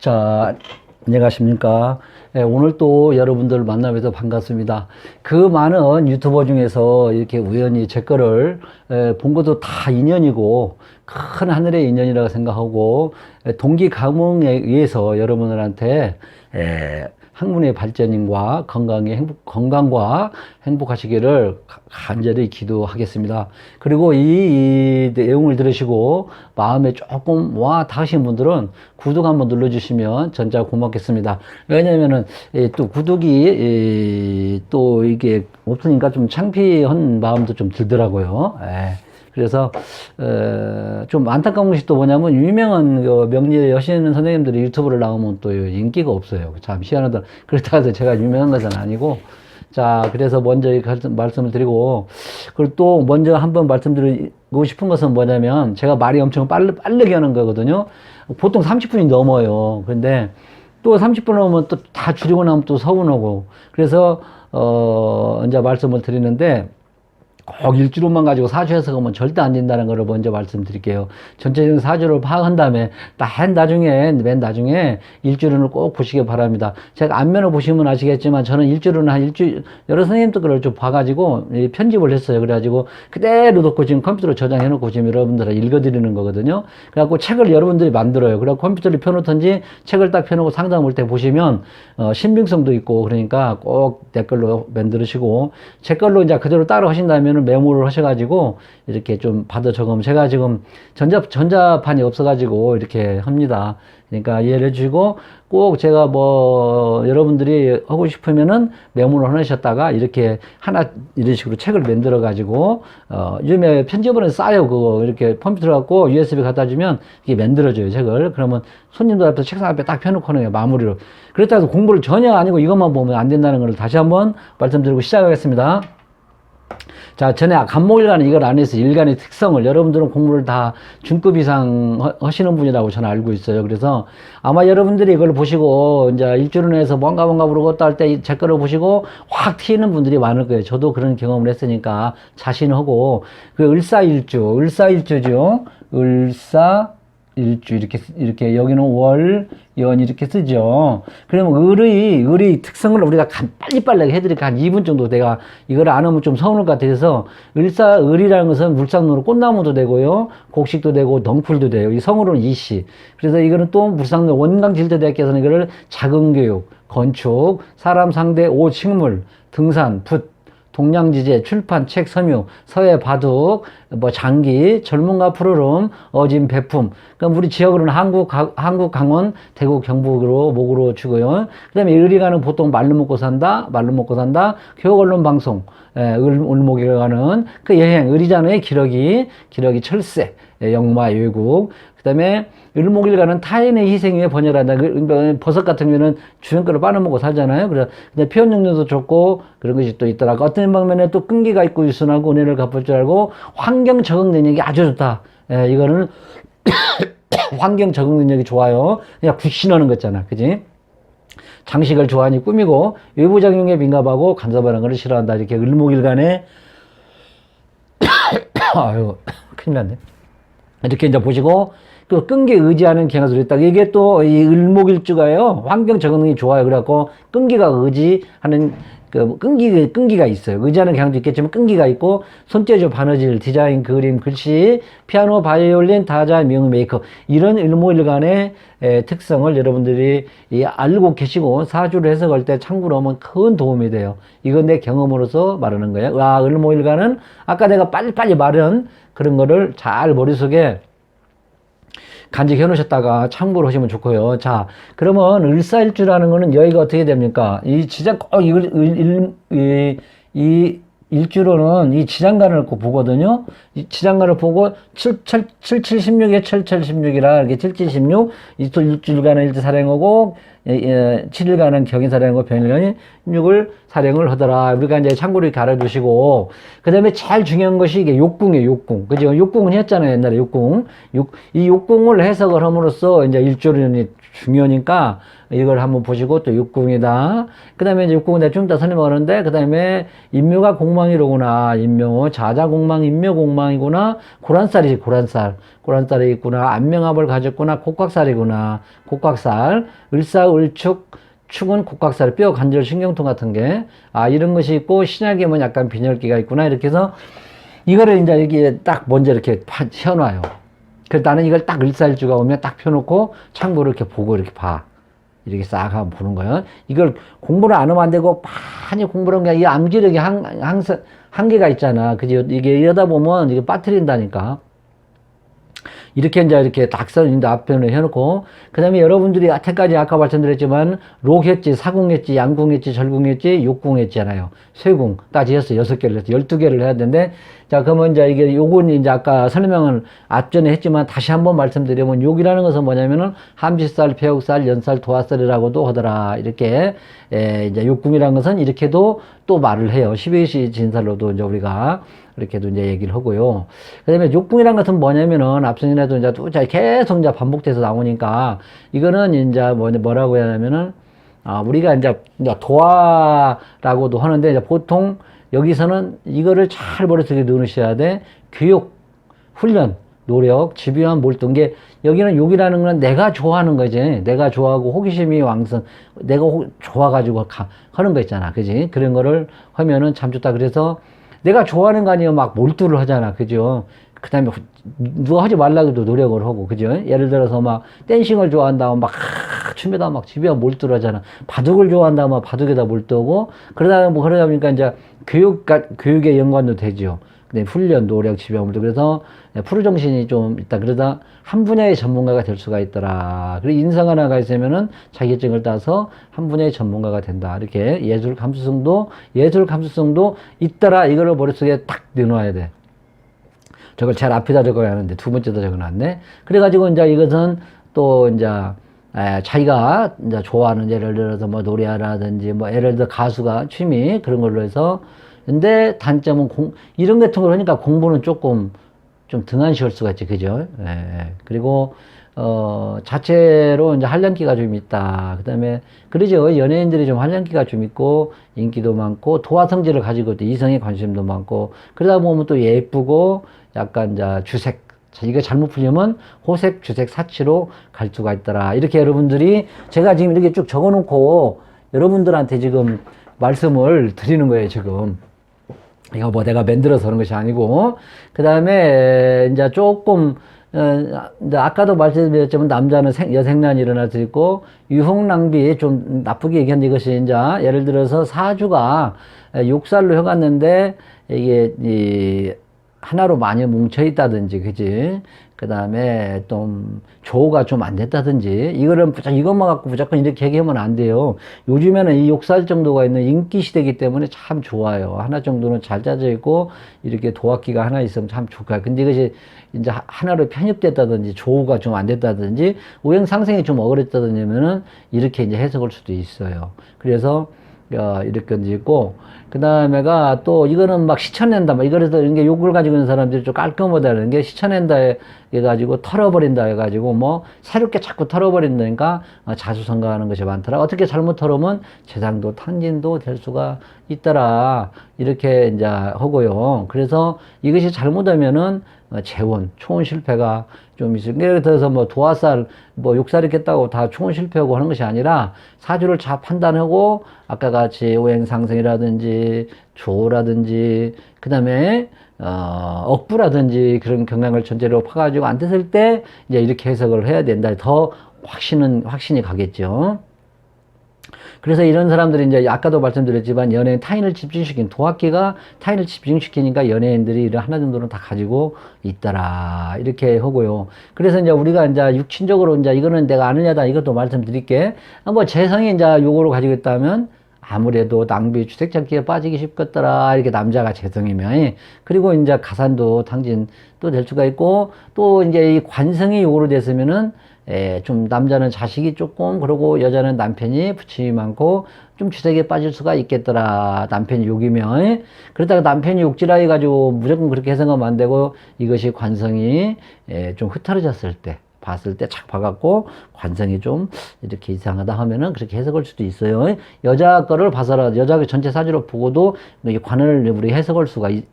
자, 안녕하십니까. 예, 오늘 또 여러분들 만나뵈서 반갑습니다. 그 많은 유튜버 중에서 이렇게 우연히 제 거를 예, 본 것도 다 인연이고 큰 하늘의 인연이라고 생각하고 예, 동기 감흥에 의해서 여러분들한테 예, 학문의 발전과 건강의 행복, 건강과 행복하시기를 가- 간절히 기도하겠습니다. 그리고 이, 이 내용을 들으시고 마음에 조금 와 닿으신 분들은 구독 한번 눌러주시면 전자 고맙겠습니다. 왜냐면은 이또 구독이 이, 또 이게 없으니까 좀 창피한 마음도 좀 들더라고요. 예. 그래서 어, 좀 안타까운 것이 또 뭐냐면 유명한 그 명리에 하시는 선생님들이 유튜브를 나오면 또 인기가 없어요. 참 희한하다. 그렇다고 해서 제가 유명한 것은 아니고 자 그래서 먼저 말씀을 드리고 그리고 또 먼저 한번 말씀드리고 싶은 것은 뭐냐면 제가 말이 엄청 빠르, 빠르게 하는 거거든요. 보통 30분이 넘어요. 그런데 또 30분 넘으면 또 다 줄이고 나면 또 서운하고 그래서 어 이제 말씀을 드리는데 꼭 일주로만 가지고 사주 해석하면 절대 안 된다는 것을 먼저 말씀드릴게요. 전체적인 사주를 파악한 다음에 맨 나중에 맨 나중에 일주론을 꼭 보시기 바랍니다. 제가 앞면을 보시면 아시겠지만 저는 일주론은 한 일주 여러 선생님들 거를 좀 봐가지고 이 편집을 했어요. 그래가지고 그대로 놓고 지금 컴퓨터로 저장해놓고 지금 여러분들한테 읽어드리는 거거든요. 그래갖고 책을 여러분들이 만들어요. 그래갖고 컴퓨터를 펴놓든지 책을 딱 펴놓고 상담 올 때 보시면 어, 신빙성도 있고 그러니까 꼭 댓글로 만들으시고 제 걸로 이제 그대로 따라 하신다면 메모를 하셔가지고 이렇게 좀 받아 적으면 제가 지금 전자 전자판이 없어가지고 이렇게 합니다. 그러니까 이해해 주시고 꼭 제가 뭐 여러분들이 하고 싶으면은 메모를 하셨다가 이렇게 하나 이런 식으로 책을 만들어 가지고 어 요즘에 편집원에 싸요 그거 이렇게 컴퓨터 갖고 USB 갖다 주면 이게 만들어줘요 책을 그러면 손님들 앞에 책상 앞에 딱 펴놓고는 요 마무리로 그렇다고 공부를 전혀 아니고 이것만 보면 안 된다는 걸 다시 한번 말씀드리고 시작하겠습니다. 자, 전에 간목일간 이걸 안 해서 일간의 특성을 여러분들은 공부를 다 중급 이상 하- 하시는 분이라고 저는 알고 있어요. 그래서 아마 여러분들이 이걸 보시고 이제 일주일에서 뭔가 뭔가 부르겠다 할 때 제 거를 보시고 확 튀는 분들이 많을 거예요. 저도 그런 경험을 했으니까 자신하고 그 을사일주, 을사일주죠. 을사 일주 이렇게 쓰- 이렇게 여기는 월, 연 이렇게 쓰죠. 그러면 을의 을의 특성을 우리가 간- 빨리빨리 해드릴까 한 2분 정도 내가 이걸 안 하면 좀 서운할 것 같아서 을사 을이라는 것은 물상으로 꽃나무도 되고요, 곡식도 되고 덩풀도 돼요. 이 성으로는 이씨. 그래서 이거는 또 물상로 원광질대대학교에서는 이거를 자근교육, 건축, 사람 상대 오식물, 등산, 붓 동양지제, 출판, 책, 섬유, 서예, 바둑, 뭐 장기, 젊은가 푸르름, 어진, 배품. 그럼 우리 지역으로는 한국, 가- 한국, 강원, 대구, 경북으로 목으로 주고요. 그다음에 의리가는 보통 말로 먹고 산다, 말로 먹고 산다. 교육 언론 방송, 예, 을, 을목이라 가는 그 여행, 의리자의 기러기, 기러기 철새, 예, 영마 외국. 그 다음에 을목일가는 타인의 희생 위에 번열한다. 그 버섯 같은 경우에는 주변 거를 빨아먹고 살잖아요. 그래서 표현 능력도 좋고 그런 것이 또 있더라고. 어떤 방면에 또 끈기가 있고 유순하고 은혜를 갚을 줄 알고 환경 적응 능력이 아주 좋다. 예, 이거는 환경 적응 능력이 좋아요. 그냥 굿신하는 거잖아. 그지? 장식을 좋아하니 꾸미고 외부 작용에 민감하고 간섭하는 것을 싫어한다. 이렇게 을목일간에 아유 큰일 났네. 이렇게 이제 보시고 그 끈기 의지하는 경향들이 있다. 이게 또 이 을목일주가요. 환경 적응이 좋아요. 그래갖고 끈기가 의지하는 그 끈기 끈기가 있어요. 의지하는 경향도 있겠지만 끈기가 있고 손재주, 바느질, 디자인, 그림, 글씨, 피아노, 바이올린, 타자, 미용, 메이크업 이런 일목일간의 에, 특성을 여러분들이 이 알고 계시고 사주를 해석할 때 참고로 하면 큰 도움이 돼요. 이건 내 경험으로서 말하는 거예요. 아, 을목일간은 아까 내가 빨리빨리 말한 그런 거를 잘 머릿속에 간직해 놓으셨다가 참고로 하시면 좋고요. 자, 그러면 을사일주라는 거는 여기가 어떻게 됩니까? 이 지장 꼭 이, 일, 이, 이 일주로는 이 지장간을 꼭 보거든요. 이 지장간을 보고 7, 7, 7, 7, 16에 7, 7, 16이라 이렇게 7, 7, 16, 이또 일주일간은 일주 사령하고 7일간은 경인 사령하고 병일간이 육을 사령을 하더라. 우리가 이제 이렇게 알아두시고, 그 다음에 제일 중요한 것이 이게 욕궁이에요, 욕궁. 그죠? 욕궁은 했잖아요, 옛날에 욕궁. 욕, 이 욕궁을 해석을 함으로써 이제 일조론이 중요하니까 이걸 한번 보시고 또 육궁이다. 그 다음에 육궁은 대충 다 설명하는데 그 다음에 인묘가 공망이로구나. 인묘 자자 공망 인묘 공망이구나. 고란살이지 고란살. 고란살이 있구나. 안명합을 가졌구나. 곡각살이구나. 곡각살. 을사을축 축은 곡각살, 뼈 관절 신경통 같은 게, 아, 이런 것이 있고, 신약에 뭐 약간 빈혈기가 있구나. 이렇게 해서, 이거를 이제 여기에 딱 먼저 이렇게 파- 펴놔요. 그래서 나는 이걸 딱 을살주가 오면 딱 펴놓고 창보를 이렇게 보고 이렇게 봐. 이렇게 싹 한번 보는 거예요. 이걸 공부를 안 하면 안 되고 많이 공부를 게이 암기력이 한, 한, 한계가 있잖아. 그지? 이게 이러다 보면 이게 빠뜨린다니까. 이렇게 이제 이렇게 딱 써있는데 앞편에 해놓고 그 다음에 여러분들이 여태까지 아까 말씀드렸지만 록했지 사궁했지 양궁했지 절궁했지 육궁했잖아요. 쇠궁까지 해서 여섯 개를 해서 열두 개를 해야 되는데 자 그러면 이제 이게 요건 이제 아까 설명을 앞전에 했지만 다시 한번 말씀드리면 욕이라는 것은 뭐냐면은 함지살 폐옥살 연살 도화살이라고도 하더라. 이렇게 에 이제 욕궁이라는 것은 이렇게도 또 말을 해요. 12시 진살로도 이제 우리가 이렇게도 이제 얘기를 하고요. 그 다음에 욕궁이란 것은 뭐냐면은 앞선 이라도 이제 또 자- 계속 이제 반복돼서 나오니까 이거는 이제 뭐, 뭐라고 해야 하냐면은 아, 우리가 이제, 도화라고도 하는데 이제 보통 여기서는 이거를 잘 머릿속에 넣으셔야 돼. 교육, 훈련, 노력, 집요한 몰두인 게 여기는 욕이라는 건 내가 좋아하는 거지. 내가 좋아하고 호기심이 왕성, 내가 호- 좋아가지고 가, 하는 거 있잖아. 그지? 그런 거를 하면은 참 좋다. 그래서 내가 좋아하는 거 아니면 막 몰두를 하잖아. 그죠? 그 다음에 누가 하지 말라고 도 노력을 하고, 그죠? 예를 들어서 막 댄싱을 좋아한다면 막 하, 춤에다 막 집에 몰두를 하잖아. 바둑을 좋아한다면 바둑에다 몰두하고, 그러다 뭐 그러다 보니까 이제 교육, 교육에 연관도 되죠. 근데 훈련, 노력, 집에 몰두. 그래서 프로 정신이 좀 있다. 그러다 한 분야의 전문가가 될 수가 있더라. 그리고 인성 하나가 있으면은 자격증을 따서 한 분야의 전문가가 된다. 이렇게 예술 감수성도, 예술 감수성도 있더라. 이거를 머릿속에 딱 넣어놔야 돼. 저걸 제일 앞에다 적어야 하는데 두 번째다 적어놨네. 그래가지고 이제 이것은 또 이제 에, 자기가 이제 좋아하는 예를 들어서 뭐 노래라든지 뭐 예를 들어 가수가 취미 그런 걸로 해서 근데 단점은 공, 이런 같은 걸 하니까 공부는 조금 좀 등한시할 수가 있지, 그죠? 예. 그리고, 어, 자체로 이제 한량기가 좀 있다. 그 다음에, 그러죠. 연예인들이 좀 한량기가 좀 있고, 인기도 많고, 도화 성질을 가지고 또 이성에 관심도 많고, 그러다 보면 또 예쁘고, 약간 이제 주색, 자, 이거 잘못 풀려면 호색, 주색, 사치로 갈 수가 있더라. 이렇게 여러분들이 제가 지금 이렇게 쭉 적어 놓고 여러분들한테 지금 말씀을 드리는 거예요, 지금. 이거 뭐 내가 만들어서 하는 것이 아니고 그 다음에 이제 조금 아까도 말씀드렸지만 남자는 생, 여생난이 일어날 수 있고 유흥 낭비 좀 나쁘게 얘기한 이것이 이제 예를 들어서 사주가 욕살로 해갔는데 이게 이 하나로 많이 뭉쳐 있다든지 그지? 그 다음에 좀 조가 좀 안 됐다든지 무조건 이것만 갖고 무조건 이렇게 얘기하면 안 돼요. 요즘에는 이 욕살 정도가 있는 인기 시대이기 때문에 참 좋아요. 하나 정도는 잘 짜져 있고 이렇게 도학기가 하나 있으면 참 좋아요. 근데 이것이 이제 하- 하나로 편입됐다든지 조우가 좀 안 됐다든지 오행 상승이 좀 어그랬다든지면은 이렇게 이제 해석할 수도 있어요 그래서 어, 이렇게 이제 있고, 그 다음에가 또 이거는 막 시쳐낸다. 막 이거에서 이런 게 욕을 가지고 있는 사람들이 좀 깔끔하다는 게 시쳐낸다 해가지고 털어버린다 해가지고 뭐 새롭게 자꾸 털어버린다니까 어, 자수성가하는 것이 많더라. 어떻게 잘못 털으면 재상도 탄진도 될 수가 있더라. 이렇게 이제 하고요. 그래서 이것이 잘못하면은 어, 재원, 초원 실패가 좀 있어요. 예를 들어서 뭐 도화살, 뭐 욕살 있겠다고 다 초원 실패하고 하는 것이 아니라 사주를 잘 판단하고 아까 같이 오행상승이라든지 조라든지 그 다음에 어, 억부라든지 그런 경향을 전제로 파가지고 안 됐을 때 이제 이렇게 해석을 해야 된다. 더 확신은, 확신이 가겠죠. 그래서 이런 사람들이 이제 아까도 말씀드렸지만 연예인 타인을 집중시킨 도학기가 타인을 집중시키니까 연예인들이 이런 하나 정도는 다 가지고 있더라 이렇게 하고요. 그래서 이제 우리가 이제 육친적으로 이제 이거는 내가 아느냐다 이것도 말씀드릴게. 뭐 재성이 이제 요거를 가지고 있다면 아무래도 낭비 주색 잡기에 빠지기 쉽겠더라 이렇게 남자가 재성이면 그리고 이제 가산도 당진 또 될 수가 있고 또 이제 이 관성이 요구로 됐으면은 에, 좀 남자는 자식이 조금 그러고 여자는 남편이 부침이 많고 좀 주색에 빠질 수가 있겠더라 남편이 욕이면 그러다가 남편이 욕지라 해가지고 무조건 그렇게 해석하면 안 되고 이것이 관성이 에, 좀 흩어졌을 때 봤을 때 착 봐갖고 관성이 좀 이렇게 이상하다 하면은 그렇게 해석할 수도 있어요. 여자 거를 봐서라 여자 전체 사주로 보고도 이 관을 우리 해석할 수가 있-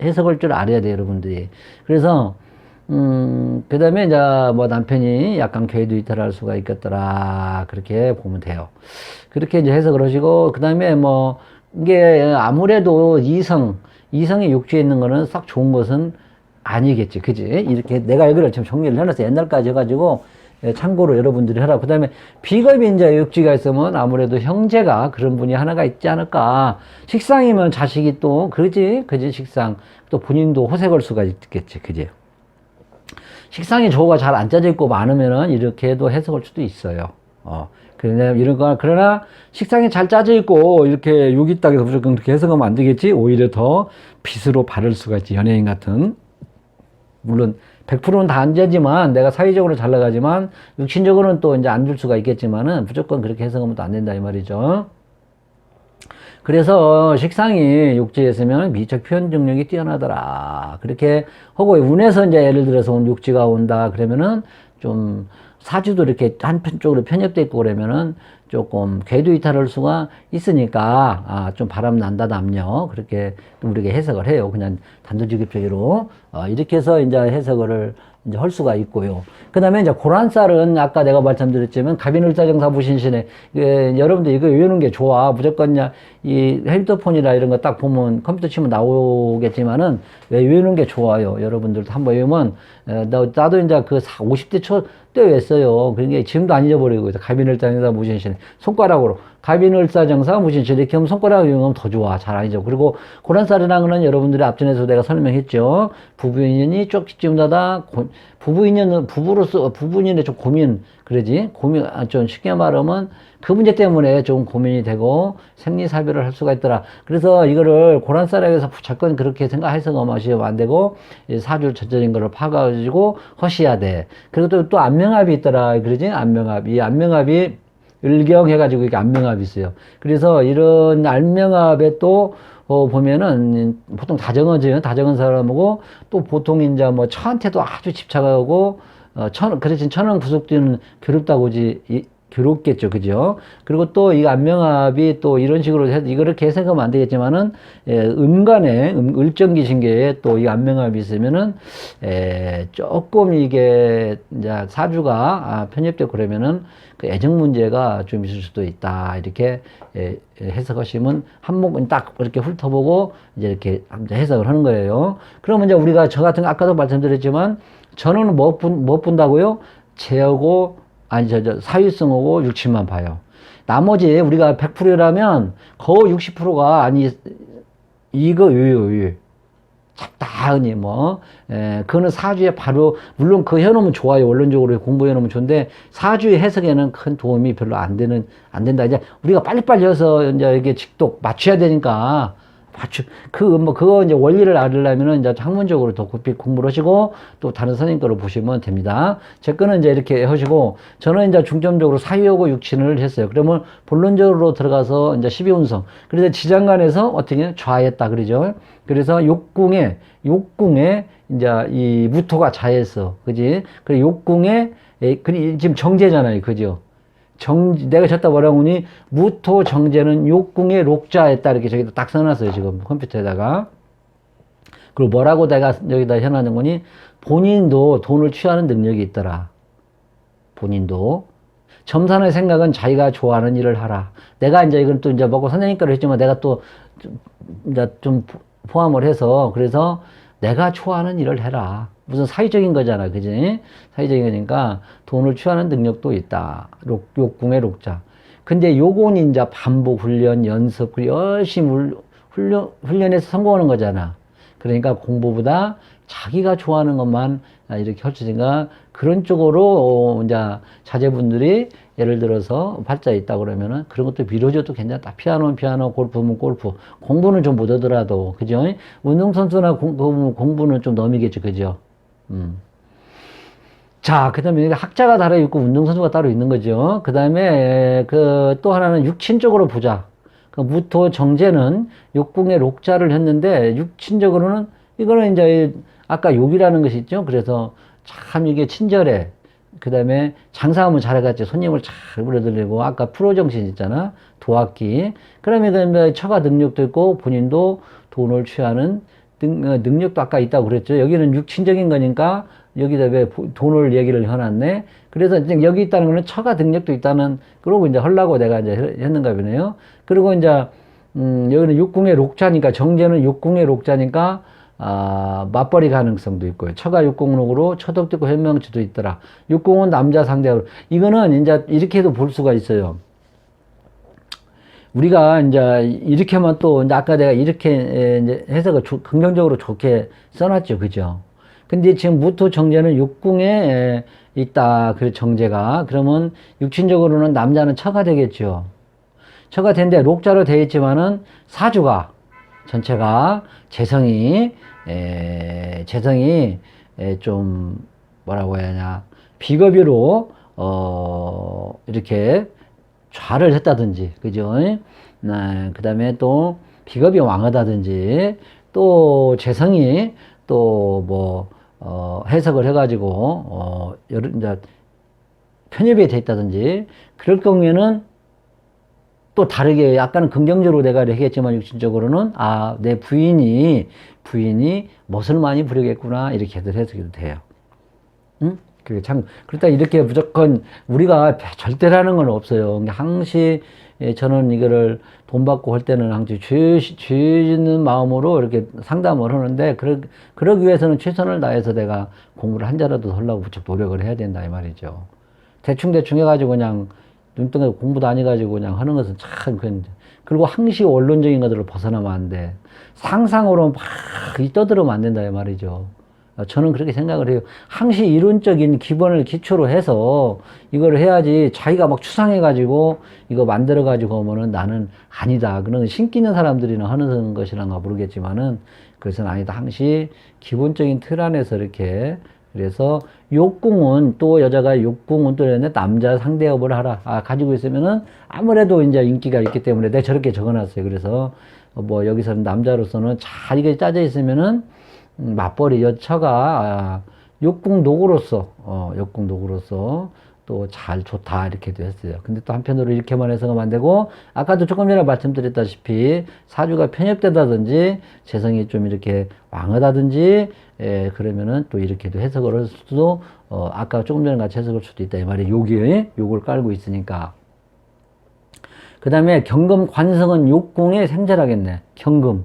해석할 줄 알아야 돼요, 여러분들이. 그래서 음, 그 다음에 이제 뭐 남편이 약간 괴도 이탈할 수가 있겠더라. 그렇게 보면 돼요. 그렇게 이제 해석을 하시고, 그 다음에 뭐, 이게 아무래도 이성, 이성의 육주에 있는 거는 싹 좋은 것은 아니겠지. 그지? 이렇게 내가 여기를 지금 정리를 해놨어. 옛날까지 해가지고, 예, 참고로 여러분들이 하라. 그 다음에 이제 육지가 있으면 아무래도 형제가 그런 분이 하나가 있지 않을까. 식상이면 자식이 또, 그지? 그지? 식상. 또 본인도 호색할 수가 있겠지. 그지? 식상이 조가 잘 안 짜져 있고 많으면은 이렇게 해도 해석할 수도 있어요. 어. 그러나 이런 거 그러나 식상이 잘 짜져 있고 이렇게 여기 있다 해서 무조건 해석하면 안 되겠지. 오히려 더 빛으로 바를 수가 있지. 연예인 같은. 물론 100%는 다 안 되지만 내가 사회적으로 잘 나가지만 육신적으로는 또 이제 안 줄 수가 있겠지만은 무조건 그렇게 해석하면 또 안 된다 이 말이죠. 그래서 식상이 육지에 있으면 미적 표현 능력이 뛰어나더라. 그렇게 하고 운에서 이제 예를 들어서 온 육지가 온다 그러면은 좀 사주도 이렇게 한편 쪽으로 편협돼 있고 그러면은 조금 궤도 이탈할 수가 있으니까 아, 좀 바람 난다 남녀 그렇게 또 우리가 해석을 해요. 그냥 단도직입적으로 어, 이렇게 해서 이제 해석을 이제 할 수가 있고요. 그 다음에 이제 고란쌀은 아까 내가 말씀드렸지만 갑인을자정사 부신신에 예, 여러분들 이거 외우는 게 좋아. 무조건 야, 이 핸드폰이나 이런 거 딱 보면 컴퓨터 치면 나오겠지만은 왜 외우는 게 좋아요. 여러분들도 한번 외우면 에, 나, 나도 이제 그 50대 초 때 외웠어요. 그게 지금도 안 잊어버리고 있어. 갑인을자정사 무신신 손가락으로 갑인을사정사 무신신 이렇게 하면 손가락으로 외우면 더 좋아. 잘 아니죠. 그리고 고란쌀이라는 거는 여러분들이 앞전에서 내가 설명했죠. 부부 인연이 쪽집마다 부부 인연은 부부로서 부부 인연에 좀 고민 그러지 고민 아, 좀 쉽게 말하면 그 문제 때문에 좀 고민이 되고 생리사별을 할 수가 있더라. 그래서 이거를 고란쌀에서 무조건 그렇게 생각해서 마시면 안 되고 이 사주 전적인 거를 파가지고 허시해야 돼. 그리고 또, 또 안명합이 있더라. 그러지 안명합. 이 안명합이 을경 해가지고 이게 안명합이 있어요. 그래서 이런 안명합에 또 어, 보면은, 보통 다정하지, 다정한 사람하고, 또 보통 이제 뭐, 처한테도 아주 집착하고, 어, 천, 그렇지, 천원 구속되는 괴롭다고지, 이, 괴롭겠죠. 그죠? 그리고 또 이 안명합이 또 이런 식으로 해서 이거를 개생하면 안 되겠지만은, 예, 음간에, 음, 을정기 신계에 또 이 안명합이 있으면은, 에, 조금 이게, 이제 사주가 아, 편입되고 그러면은 그 애정 문제가 좀 있을 수도 있다. 이렇게 예, 예, 해석하시면 한목은 딱 이렇게 훑어보고 이제 이렇게 해석을 하는 거예요. 그러면 이제 우리가 저 같은 거 아까도 말씀드렸지만 저는 뭐, 본, 뭐 본다고요? 제하고 아니 저, 저 사유성하고 육신만 봐요. 나머지 우리가 100%라면 거의 60%가 아니 이거 요요 요 잡다하니 뭐, 에, 그거는 사주에 바로, 물론 그 해놓으면 좋아요. 원론적으로 공부 해놓으면 좋은데, 사주의 해석에는 큰 도움이 별로 안 되는, 안 된다. 이제 우리가 빨리빨리 해서 이제 이게 직독 맞춰야 되니까, 맞추, 그, 뭐, 그거 이제 원리를 알으려면은 이제 학문적으로 더 깊이 공부를 하시고, 또 다른 선생님 거를 보시면 됩니다. 제 거는 이제 이렇게 하시고, 저는 이제 중점적으로 사유하고 육친을 했어요. 그러면 본론적으로 들어가서 이제 12운성. 그래서 지장간에서 어떻게 좌했다. 그러죠. 그래서 욕궁에, 욕궁에 이제 이 무토가 자했어. 그지? 그래, 욕궁에, 에, 그 지금 정제잖아요. 그죠? 정, 내가 졌다 뭐라고 하니, 무토 정제는 욕궁의 록자했다. 이렇게 저기다 딱 써놨어요. 지금 컴퓨터에다가. 그리고 뭐라고 내가 여기다 해놨는 거니, 본인도 돈을 취하는 능력이 있더라. 본인도. 점산의 생각은 자기가 좋아하는 일을 하라. 내가 이제 이건 또 이제 먹고 선생님 거로 했지만 내가 또 좀, 이제 좀 포함을 해서 그래서 내가 좋아하는 일을 해라. 무슨 사회적인 거잖아. 그지? 사회적인 거니까 돈을 취하는 능력도 있다. 록, 욕궁의 록자. 근데 요건 이제 반복 훈련, 연습, 열심히 훌- 훈련, 훈련해서 성공하는 거잖아. 그러니까 공부보다 자기가 좋아하는 것만 이렇게 펼쳐진가 그런 쪽으로 어, 이제 자제분들이 예를 들어서 발자에 있다 그러면은 그런 것도 미뤄줘도 괜찮다. 피아노는 피아노, 골프는 골프. 공부는 좀 못하더라도 그죠? 운동선수나 공, 그 공부는 좀 넘이겠죠, 그죠? 음. 자, 그 다음에 학자가 따로 있고 운동선수가 따로 있는 거죠. 그 다음에 그 또 하나는 육친적으로 보자. 그 무토 정제는 욕궁의 록자를 했는데 육친적으로는 이거는 이제 아까 욕이라는 것이 있죠. 그래서 참 이게 친절해. 그 다음에 장사하면 잘해갔지. 손님을 잘 불러들이고 아까 프로정신 있잖아. 도학기. 그러면 그 처가 능력도 있고 본인도 돈을 취하는 능, 어, 능력도 아까 있다고 그랬죠. 여기는 육친적인 거니까 여기다 왜 보- 돈을 얘기를 해놨네. 그래서 이제 여기 있다는 거는 처가 능력도 있다는 그러고 이제 하려고 내가 이제 했- 했는가 보네요. 그리고 이제 음, 여기는 육궁의 록자니까 정제는 육궁의 록자니까 아, 맞벌이 가능성도 있고요. 처가 육궁록으로 처덕도 있고 현명치도 있더라. 육궁은 남자 상대로 이거는 이제 이렇게도 볼 수가 있어요. 우리가 이제 이렇게만 또 아까 내가 이렇게 에, 이제 해석을 조- 긍정적으로 좋게 써놨죠, 그죠? 근데 지금 무토 정제는 육궁에 에, 있다, 그 정제가 그러면 육친적으로는 남자는 처가 되겠죠. 처가 된데 록자로 되어 있지만은 사주가 전체가 재성이 에, 재성이 에, 좀 뭐라고 해야 하냐 비겁유로 어 이렇게 좌를 했다든지 그죠? 네, 그 다음에 또 비겁이 왕하다든지 또 재성이 또 뭐 어, 해석을 해가지고 어, 여러 이제 편협이 돼 있다든지 그럴 경우에는 또 다르게 약간은 긍정적으로 내가 얘기했지만 육신적으로는 아 내 부인이 부인이 멋을 많이 부리겠구나 이렇게들 해석이 돼요. 응? 그게 참 그렇다 이렇게 무조건 우리가 절대라는 건 없어요. 그러니까 항시 예, 저는 이거를 돈 받고 할 때는 항상 죄, 죄 짓는 마음으로 이렇게 상담을 하는데 그러, 그러기 위해서는 최선을 다해서 내가 공부를 한 자라도 하려고 무척 노력을 해야 된다 이 말이죠. 대충 대충 해가지고 그냥 눈덩이 공부도 안 해가지고 그냥 하는 것은 참, 그, 그리고 항시 원론적인 것들을 벗어나면 안 돼. 상상으로 막 떠들으면 안 된다, 이 말이죠. 어, 저는 그렇게 생각을 해요. 항시 이론적인 기본을 기초로 해서 이걸 해야지 자기가 막 추상해가지고 이거 만들어가지고 오면은 나는 아니다. 그런 신기 있는 사람들이나 하는 것이란가 모르겠지만은 그것은 아니다. 항시 기본적인 틀 안에서 이렇게 그래서 욕궁은 또 여자가 욕궁은 또 이랬는데 남자 상대업을 하라. 아, 가지고 있으면은 아무래도 이제 인기가 있기 때문에 내가 저렇게 적어놨어요. 그래서 뭐 여기서는 남자로서는 잘 이게 짜져 있으면은 음, 맞벌이 여처가 아, 욕궁 노구로서 어, 욕궁 노구로서 또 잘 좋다 이렇게도 했어요. 근데 또 한편으로 이렇게만 해서가 안 되고 아까도 조금 전에 말씀드렸다시피 사주가 편협되다든지 재성이 좀 이렇게 왕하다든지 예, 그러면은 또 이렇게도 해석을 할 수도 어, 아까 조금 전에 같이 해석할 수도 있다 이 말이에요. 요기 요걸 깔고 있으니까. 그 다음에 경금 관성은 욕궁에 생절하겠네. 경금.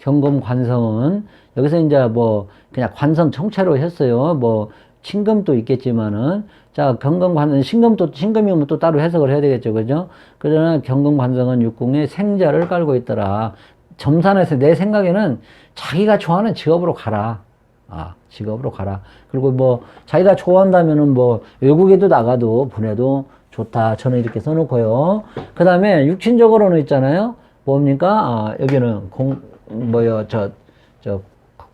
경금 관성은 여기서 이제 뭐 그냥 관성 정체로 했어요. 뭐 신금도 있겠지만은 자 경금 관성 신금도 신금이면 또 따로 해석을 해야 되겠죠, 그죠? 그러나 경금 관성은 육궁에 생자를 깔고 있더라. 점산에서 내 생각에는 자기가 좋아하는 직업으로 가라. 아, 직업으로 가라. 그리고 뭐 자기가 좋아한다면은 뭐 외국에도 나가도 보내도 좋다. 저는 이렇게 써놓고요. 그 다음에 육친적으로는 있잖아요. 뭡니까? 아, 여기는 공, 뭐요, 저, 저,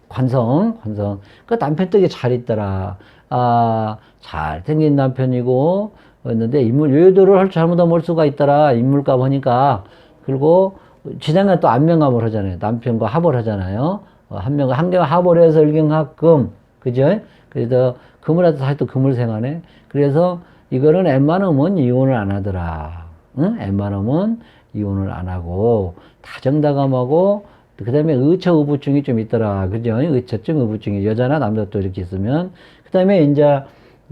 관성, 관성. 그 남편 되게 잘 있더라. 아, 잘생긴 남편이고, 였는데, 인물, 요요도를 할줄 잘못하면 올 수가 있더라. 인물값 하니까. 그리고, 지장간 또 안면감을 하잖아요. 남편과 합을 하잖아요. 어, 한 명과 한 개와 합을 해서 일경합금. 그죠? 그래서 금을 하다 다시 또 금을 생하네. 그래서 이거는 웬만하면 이혼을 안 하더라. 응? 웬만하면 이혼을 안 하고 다정다감하고 그 다음에 의처의부증이 좀 있더라. 그죠? 의처증, 의부증이 여자나 남자 또 이렇게 있으면 그 다음에 이제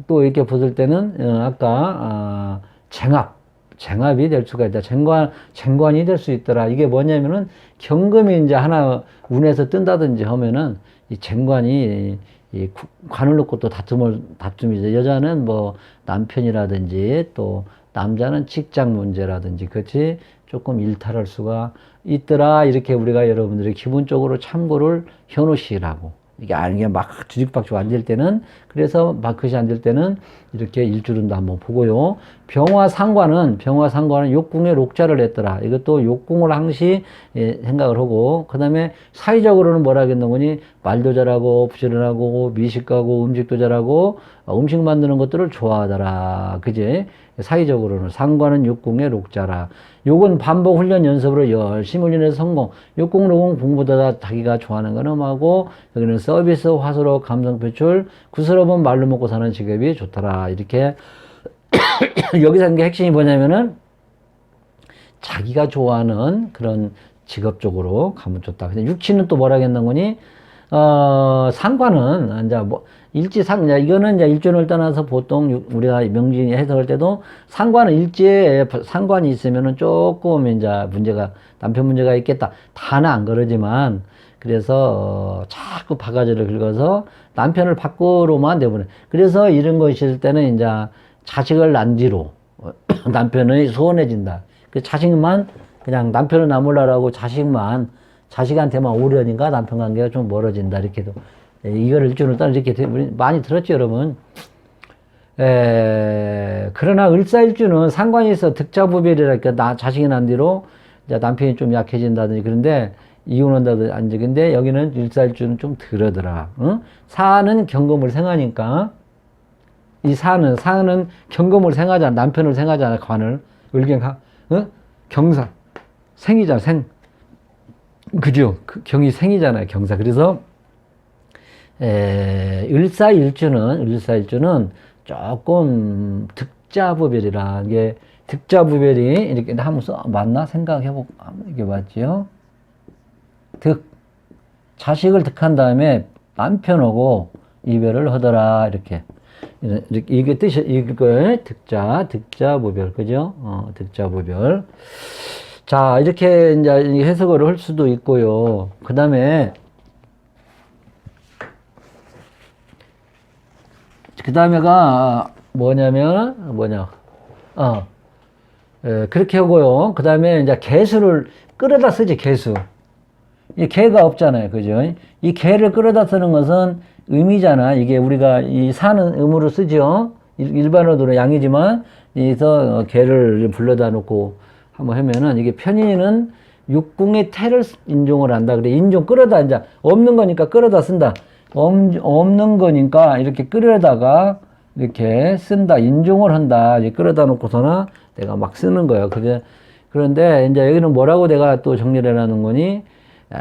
또 이렇게 보실 때는 어, 아까 아, 쟁합, 쟁합이 될 수가 있다. 쟁관, 쟁관이 될 수 있더라. 이게 뭐냐면은 경금이 이제 하나 운에서 뜬다든지 하면은 이 쟁관이 이 구- 관을 놓고 또 다툼을, 다툼이죠. 여자는 뭐 남편이라든지 또 남자는 직장 문제라든지 그렇지 조금 일탈할 수가 있더라. 이렇게 우리가 여러분들이 기본적으로 참고를 해 놓으시라고 이게 아니게 막 뒤죽박죽 앉을 때는 그래서 마크시 앉을 때는 이렇게 일주lun도 한번 보고요. 병화 상관은 병화 상관은 욕궁에 록자를 했더라. 이것도 욕궁을 항시 예, 생각을 하고 그 다음에 사회적으로는 뭐라 하겠노니 말도 잘하고 부지런하고 미식가고 음식도 잘하고 어, 음식 만드는 것들을 좋아하더라. 그제 사회적으로는 상관은 육궁의 록자라. 요건 반복 훈련 연습으로 열심히 훈련해서 성공. 육궁, 록궁 공부보다 자기가 좋아하는 거는 하고 여기는 서비스, 화수로, 감성 표출, 구스러운 말로 먹고 사는 직업이 좋더라. 이렇게 여기서 한게 핵심이 뭐냐면은 자기가 좋아하는 그런 직업 쪽으로 가면 좋다. 근데 육치는 또 뭐라 했는 거니? 어, 상관은, 이제 뭐, 일지상, 이제 이거는 이제 일존을 떠나서 보통 유- 우리가 명진이 해석할 때도 상관은 일지에 상관이 있으면은 조금 이제 문제가, 남편 문제가 있겠다. 다는 안 그러지만, 그래서 어, 자꾸 바가지를 긁어서 남편을 밖으로만 내보내. 그래서 이런 거 있을 때는 이제 자식을 난 뒤로 어, 남편이 소원해진다. 그 자식만 그냥 남편을 나물라라고 자식만 자식한테만 오려니까 남편 관계가 좀 멀어진다 이렇게도 예, 이거를 일주를 따라 이렇게 많이 들었죠 여러분. 에, 그러나 을사일주는 상관이 있어 득자부별이랄까 나 자식이 난 뒤로 이제 남편이 좀 약해진다든지 그런데 이혼한다든지 안지 근데 여기는 일사일주는 좀 덜하더라. 응? 사는 경금을 생하니까 이 사는 사는 경금을 생하잖아 남편을 생하잖아 관을 을경하 어? 경사. 생이잖아 생. 그죠? 그 경이 생이잖아요 경사. 그래서 에, 을사일주는 을사일주는 조금 득자부별이라 이게 득자부별이 이렇게 한번 써 맞나? 생각해보 이게 맞지요? 득. 자식을 득한 다음에 남편하고 이별을 하더라 이렇게 이게 뜻이 이걸 득자 득자부별 그죠? 어 득자부별. 자 이렇게 이제 해석을 할 수도 있고요. 그 다음에 그 다음에가 뭐냐면 뭐냐? 어 에, 그렇게 하고요. 그 다음에 이제 개수를 끌어다 쓰지 개수. 이 개가 없잖아요 그죠? 이 개를 끌어다 쓰는 것은 의미잖아. 이게 우리가 이 사는 의무로 쓰죠. 일- 일반어도로 양이지만 여기서 어, 개를 불러다 놓고 한번 하면은 이게 편인은 육궁의 태를 인종을 한다. 그래 인종 끌어다 이제 없는 거니까 끌어다 쓴다. 없, 없는 거니까 이렇게 끌어다가 이렇게 쓴다. 인종을 한다. 이제 끌어다 놓고서나 내가 막 쓰는 거예요 그게 그런데 이제 여기는 뭐라고 내가 또 정리를 해놓는 거니? 에,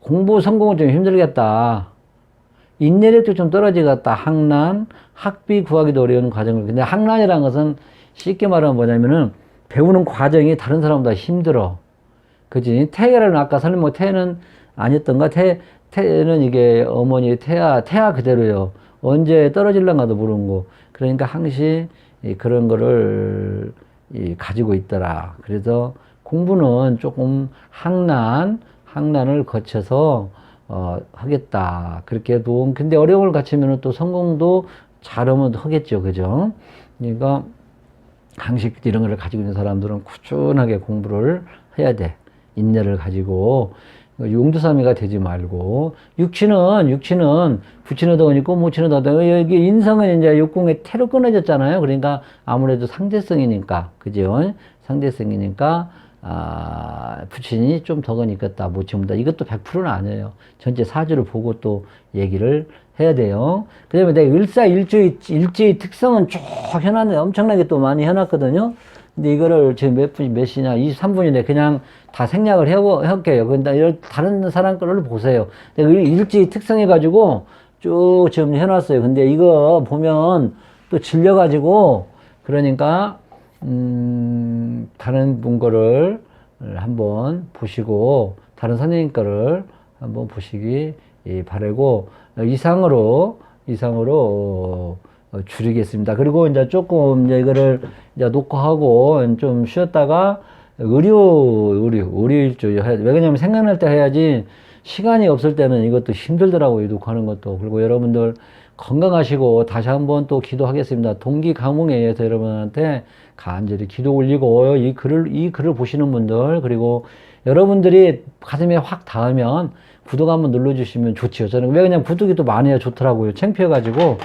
공부 성공은 좀 힘들겠다 인내력도 좀 떨어지겠다. 학란, 학비 구하기도 어려운 과정을. 근데 학란이라는 것은 쉽게 말하면 뭐냐면은 배우는 과정이 다른 사람보다 힘들어. 그지? 태아는 아까 설명 태는 아니었던가? 태, 태는 이게 어머니 태아, 태아 그대로요. 언제 떨어질랑가도 모르는 거. 그러니까 항시 이 그런 거를 이 가지고 있더라. 그래서 공부는 조금 학란, 학란을 거쳐서 어, 하겠다. 그렇게 해도, 근데 어려움을 갖추면 또 성공도 잘하면 하겠죠. 그죠? 그러니까, 강식 이런 거를 가지고 있는 사람들은 꾸준하게 공부를 해야 돼. 인내를 가지고, 용두사미가 되지 말고, 육치는, 육치는 못치는 덕은 여기 인성은 이제 육궁의 태로 끊어졌잖아요. 그러니까 아무래도 상대성이니까, 그죠? 상대성이니까, 아, 부친이 좀 덕은 있겠다, 못치보다. 이것도 100%는 아니에요. 전체 사주를 보고 또 얘기를 해야 돼요. 그 다음에 내가 일사일주의, 일주의 특성은 쭉 해놨는데 엄청나게 또 많이 해놨거든요. 근데 이거를 지금 몇 분, 몇 시냐, 23분인데 그냥 다 생략을 해볼게요. 근데 다른 사람 거를 보세요. 일주의 특성 해가지고 쭉 지금 해놨어요. 근데 이거 보면 또 질려가지고 그러니까 음, 다른 분 거를 한번 보시고 다른 선생님 거를 한번 보시기 예, 바라고 이상으로 이상으로 어, 줄이겠습니다. 그리고 이제 조금 이제 이거를 이제 녹화하고 좀 쉬었다가 의료 의료 의료 일주 해야 돼. 왜 그러냐면 생각날 때 해야지 시간이 없을 때는 이것도 힘들더라고요. 이독하는 것도. 그리고 여러분들 건강하시고 다시 한번 또 기도하겠습니다. 동기 가뭉에 의해서 여러분한테 간절히 기도 올리고 이 글을 이 글을 보시는 분들 그리고 여러분들이 가슴에 확 닿으면 구독 한번 눌러주시면 좋지요. 저는 왜 그냥 구독이 또 많이 해야 좋더라고요. 창피해가지고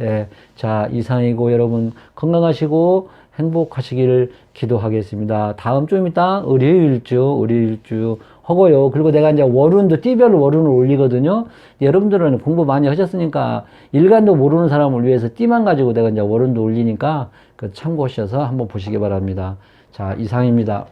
예, 자 이상이고 여러분 건강하시고 행복하시기를 기도하겠습니다. 다음 좀 이따 의료일주 의료일주 하고요. 그리고 내가 이제 월운도 띠별로 월운을 올리거든요. 여러분들은 공부 많이 하셨으니까 일간도 모르는 사람을 위해서 띠만 가지고 내가 이제 월운도 올리니까 그 참고하셔서 한번 보시기 바랍니다. 자 이상입니다.